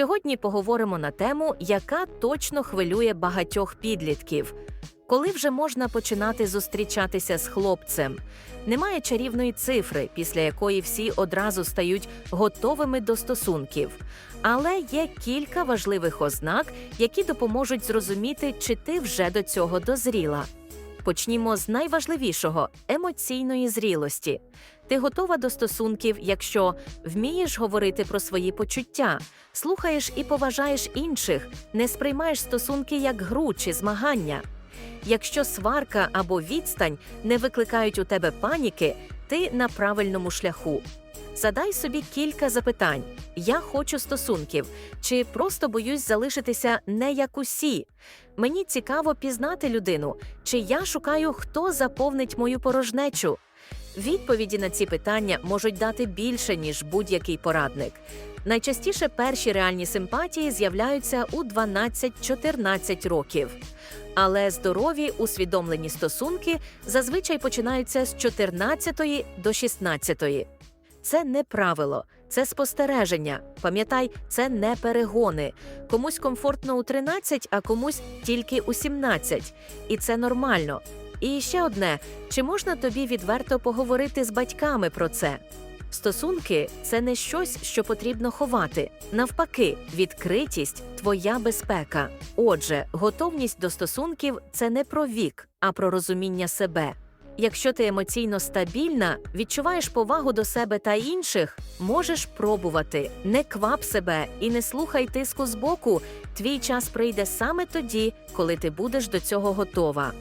Сьогодні поговоримо на тему, яка точно хвилює багатьох підлітків. Коли вже можна починати зустрічатися з хлопцем? Немає чарівної цифри, після якої всі одразу стають готовими до стосунків. Але є кілька важливих ознак, які допоможуть зрозуміти, чи ти вже до цього дозріла. Почнімо з найважливішого емоційної зрілості. Ти готова до стосунків, якщо вмієш говорити про свої почуття, слухаєш і поважаєш інших, не сприймаєш стосунки як гру чи змагання. Якщо сварка або відстань не викликають у тебе паніки, ти на правильному шляху. Задай собі кілька запитань: я хочу стосунків, чи просто боюсь залишитися не як усі. Мені цікаво пізнати людину, чи я шукаю, хто заповнить мою порожнечу. Відповіді на ці питання можуть дати більше, ніж будь-який порадник. Найчастіше перші реальні симпатії з'являються у 12-14 років. Але здорові усвідомлені стосунки зазвичай починаються з 14 до 16. Це не правило, це спостереження. Пам'ятай, це не перегони. Комусь комфортно у 13, а комусь тільки у 17. І це нормально. І ще одне: чи можна тобі відверто поговорити з батьками про це? Стосунки це не щось, що потрібно ховати. Навпаки, відкритість твоя безпека. Отже, готовність до стосунків це не про вік, а про розуміння себе. Якщо ти емоційно стабільна, відчуваєш повагу до себе та інших, можеш пробувати. Не квап себе і не слухай тиску збоку. Твій час прийде саме тоді, коли ти будеш до цього готова.